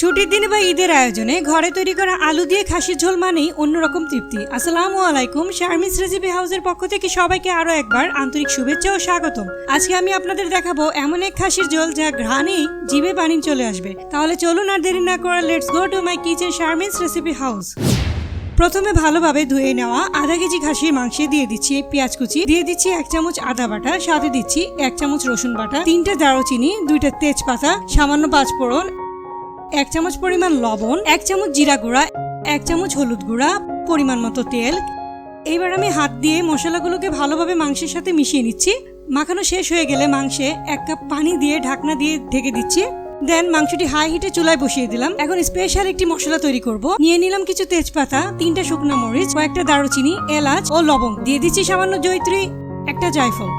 ছুটির দিনে বা ঈদের আয়োজনে ঘরে তৈরি করা আলু দিয়ে খাসির ঝোল মানেই অন্যরকম তৃপ্তি। আসসালামু আলাইকুম শারমিস রেসিপি হাউসের পক্ষ থেকে সবাইকে আরও একবার আন্তরিক শুভেচ্ছা ও স্বাগতম। আজকে আমি আপনাদের দেখাবো এমন এক খাসির ঝোল যা ঘ্রাণেই জিভে পানি চলে আসবে। তাহলে চলুন আর দেরি না করা let's go to my kitchen Sharmi's recipe house. প্রথমে ভালোভাবে ধুয়ে নেওয়া আধা কেজি খাসির মাংসে দিয়ে দিচ্ছি পেঁয়াজ কুচি, দিয়ে দিচ্ছি এক চামচ আদা বাটা, সাথে দিচ্ছি এক চামচ রসুন বাটা, তিনটে দারুচিনি, দুইটা তেজপাতা, সামান্য পাঁচফোড়ন এক চামচ পরিমাণ লবণ, এক চামচ জিরা গুঁড়া, এক চামচ হলুদ গুঁড়া, পরিমাণ মতো তেল। এইবার আমি হাত দিয়ে মশলাগুলোকে ভালোভাবে মাংসের সাথে মিশিয়ে নিচ্ছি। মাখানো শেষ হয়ে গেলে মাংসে এক কাপ পানি দিয়ে ঢাকনা দিয়ে ঢেকে দিচ্ছি। দেন মাংসটি হাই হিটে চুলায় বসিয়ে দিলাম। এখন স্পেশাল একটি মশলা তৈরি করব। নিয়ে নিলাম কিছু তেজপাতা, তিনটা শুকনো মরিচ, কয়েকটা দারুচিনি, এলাচ ও লবঙ্গ। দিয়ে দিচ্ছি সামান্য জৈত্রী একটা জায়ফল।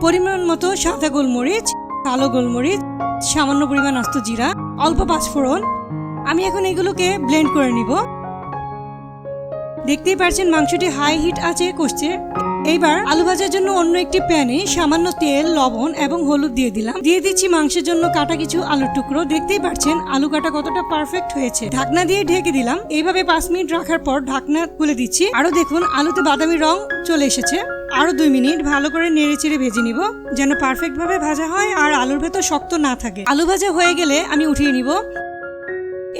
পরিমাণ মতো সাদা গোলমরিচ কালো গোলমরিচ, সামান্য পরিমাণ আস্ত জিরা, অল্প পাঁচফোড়ন। আমি এখন এগুলোকে ব্লেন্ড করে নিব। দেখতেই পারছেন মাংসটি হাই হিট আছে, কষছে। এইবার আলু ভাজার জন্য অন্য একটি প্যানে সামান্য তেল, লবণ এবং হলুদ দিয়ে দিলাম। দিয়ে দিচ্ছি মাংসের জন্য কাটা কিছু আলুর টুকরো। দেখতেই পারছেন আলু কাটা কতটা পারফেক্ট হয়েছে। ঢাকনা দিয়ে ঢেকে দিলাম। এইভাবে পাঁচ মিনিট রাখার পর ঢাকনা খুলে দিচ্ছি। আরও দেখুন, আলুতে বাদামি রং চলে এসেছে। আরও দুই মিনিট ভালো করে নেড়ে চেড়ে ভেজে নিব, যেন পারফেক্টভাবে ভাজা হয় আর আলুর ভেতর শক্ত না থাকে। আলু ভাজা হয়ে গেলে আমি উঠিয়ে নিব।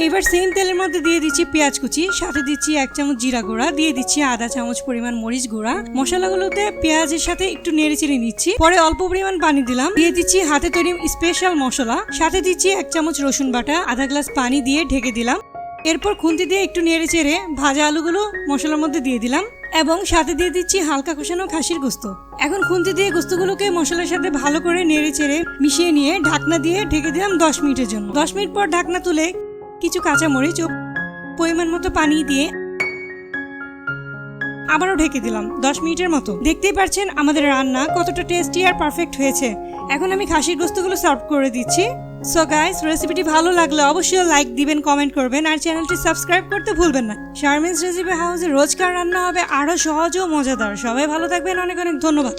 এবার সেম তেলের মধ্যে দিয়ে দিচ্ছি পেঁয়াজ কুচি, সাথে দিচ্ছি এক চামচ জিরা গুঁড়া, দিয়ে দিচ্ছি আধা চামচ পরিমাণ মরিচ গুঁড়া। মশলাগুলোতে পেঁয়াজের সাথে একটু নেড়ে চেড়ে নিচ্ছি। পরে অল্প পরিমাণ পানি দিলাম। দিয়ে দিচ্ছি হাতে তৈরি স্পেশাল মশলা, সাথে দিচ্ছি এক চামচ রসুন বাটা, আধা গ্লাস পানি দিয়ে ঢেকে দিলাম। এরপর খুন্তি দিয়ে একটু নেড়ে চেড়ে ভাজা আলুগুলো মশলার মধ্যে দিয়ে দিলাম এবং সাথে দিয়ে দিচ্ছি হালকা কষানো খাসির গোস্ত। এখন খুন্তি দিয়ে গোস্তগুলোকে মশলার সাথে ভালো করে নেড়ে চেড়ে মিশিয়ে নিয়ে ঢাকনা দিয়ে ঢেকে দিলাম দশ মিনিটের জন্য। দশ মিনিট পর ঢাকনা তুলে কিছু কাঁচা মরিচ ও পরিমাণ মতো পানি দিয়ে আবারও ঢেকে দিলাম দশ মিনিটের মতো। দেখতেই পারছেন আমাদের রান্না কতটা টেস্টি আর পারফেক্ট হয়েছে। এখন আমি খাসির গোস্তগুলো সার্ভ করে দিচ্ছি। সো গাইস রেসিপিটি ভালো লাগলে অবশ্যই লাইক দিবেন কমেন্ট করবেন, আর চ্যানেলটি সাবস্ক্রাইব করতে ভুলবেন না। শারমিনস রেসিপি হাউসে রোজকার রান্না হবে আরও সহজ ও মজাদার। সবাই ভালো থাকবেন, অনেক অনেক ধন্যবাদ।